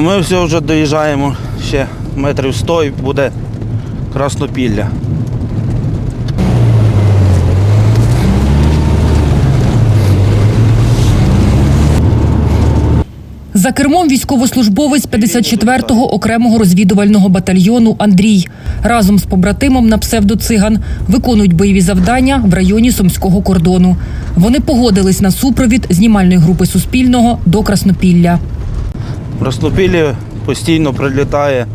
Ми все вже доїжджаємо ще метрів 100 і буде Краснопілля. За кермом військовослужбовець 54-го окремого розвідувального батальйону Андрій разом з побратимом на псевдоциган виконують бойові завдання в районі сумського кордону. Вони погодились на супровід знімальної групи Суспільного до Краснопілля. В постійно прилітає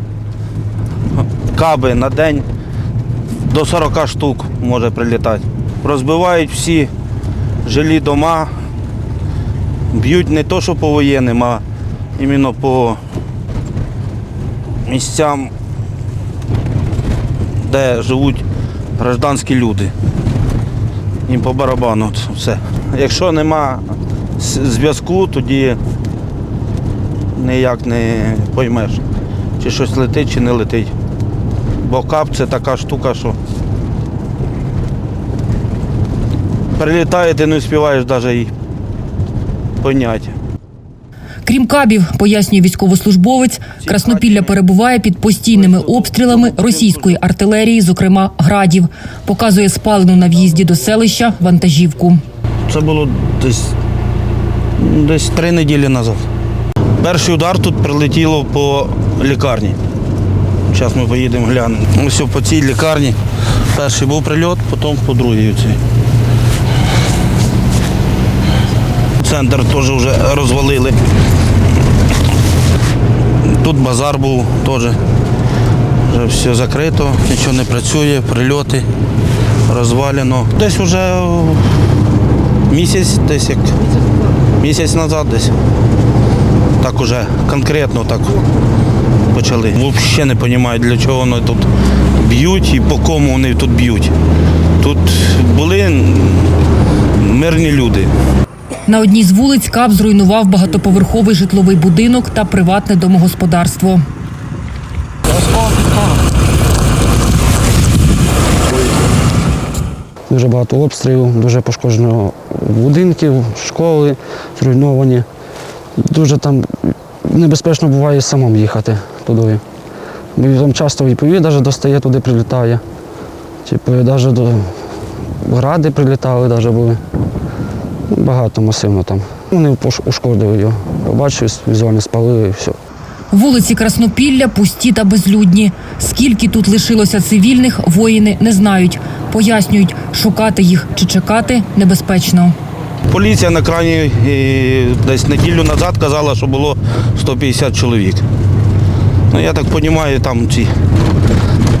каби на день до 40 штук може прилітати. Розбивають всі жилі дома, б'ють не то, що по воєнним, а іменно по місцям, де живуть гражданські люди. Їм по барабану все. Якщо нема зв'язку, тоді ніяк не поймеш, чи щось летить, чи не летить. Бо кап це така штука, що прилітає, ти не співаєш навіть і поняття. Крім кабів, пояснює військовослужбовець, Краснопілля перебуває під постійними обстрілами російської артилерії, зокрема градів. Показує спалену на в'їзді до селища вантажівку. Це було десь, десь три неділі назад. Перший удар тут прилетіло по лікарні. Зараз ми поїдемо глянемо. Ось по цій лікарні. Перший був прильот, потім по другій. оцій. Центр теж вже розвалили. Тут базар був теж. Вже все закрито, нічого не працює, прильоти, розвалено. Десь вже місяць, десь як місяць назад десь. Так уже конкретно так почали. Взагалі не розумію, для чого вони тут б'ють і по кому вони тут б'ють. Тут були мирні люди. На одній з вулиць КАП зруйнував багатоповерховий житловий будинок та приватне домогосподарство. Дуже багато обстрілів, дуже пошкоджено будинків, школи зруйновані. Дуже там небезпечно буває самому їхати туди. Бо Там часто і навіть достає, туди прилітає. Типу, навіть до гради прилітали, навіть були. Багато масивно там. Вони пош- ушкодили його. Побачив, візуально спалили і все. Вулиці Краснопілля пусті та безлюдні. Скільки тут лишилося цивільних, воїни не знають. Пояснюють, шукати їх чи чекати небезпечно. Поліція на крані десь неділю назад казала, що було 150 чоловік. Ну, я так розумію, там ці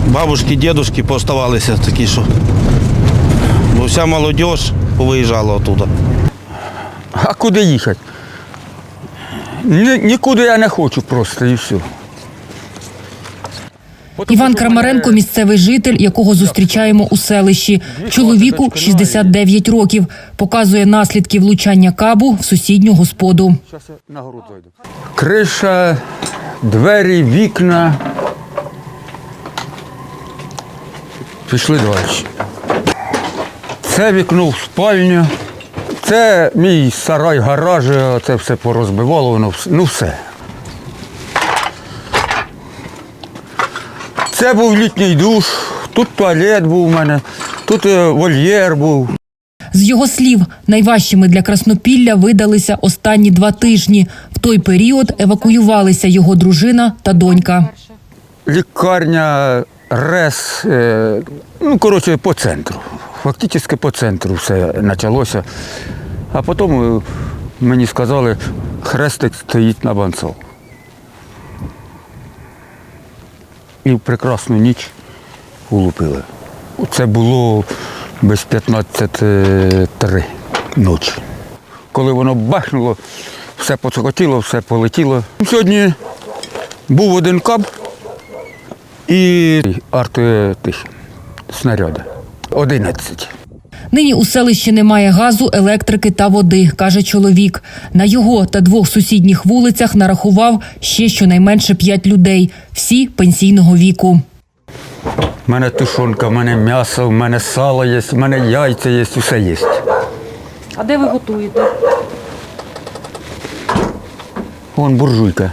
бабушки, дідушки поставалися такі, що. Бо вся молодь повиїжджала оттуда. А куди їхати? Ні, нікуди я не хочу просто і все. Іван Крамаренко місцевий житель, якого зустрічаємо у селищі. Чоловіку 69 років. Показує наслідки влучання кабу в сусідню господу. Криша, двері, вікна. Пішли далі. Це вікно в спальню. Це мій сарай, гараж, це все порозбивало, воно ну все. Це був літній душ, тут туалет був у мене, тут е, вольєр був. З його слів, найважчими для Краснопілля видалися останні два тижні. В той період евакуювалися його дружина та донька. лікарня, РЕС, е, ну, коротше, по центру. Фактично по центру все почалося. А потім е, мені сказали, хрестик стоїть на банцов. І в прекрасну ніч улупили. Це було без 15.3 ночі. Коли воно бахнуло, все поцокотіло, все полетіло. Сьогодні був один каб і арти снаряди. 11. Нині у селищі немає газу, електрики та води, каже чоловік. На його та двох сусідніх вулицях нарахував ще щонайменше п'ять людей, всі пенсійного віку. У мене тушонка, в мене м'ясо, в мене сало є, в мене яйця є, усе є. А де ви готуєте? Вон буржуйка.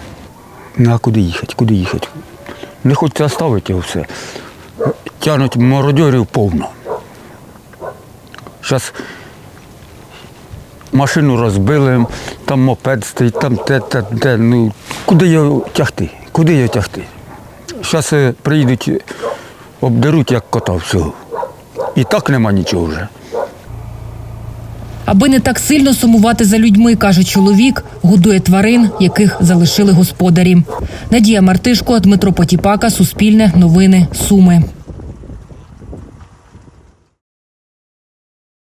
Ну а куди їхати, куди їхати? Не хочеться оставити його все. Тягнуть мародьорів повно. Зараз машину розбили, там мопед стоїть, там те, те, те. Ну, куди його тягти? Куди його тягти? Зараз приїдуть, обдеруть як кота всього. І так нема нічого вже. Аби не так сильно сумувати за людьми, каже чоловік, годує тварин, яких залишили господарі. Надія Мартишко, Дмитро Потіпака, Суспільне, Новини, Суми.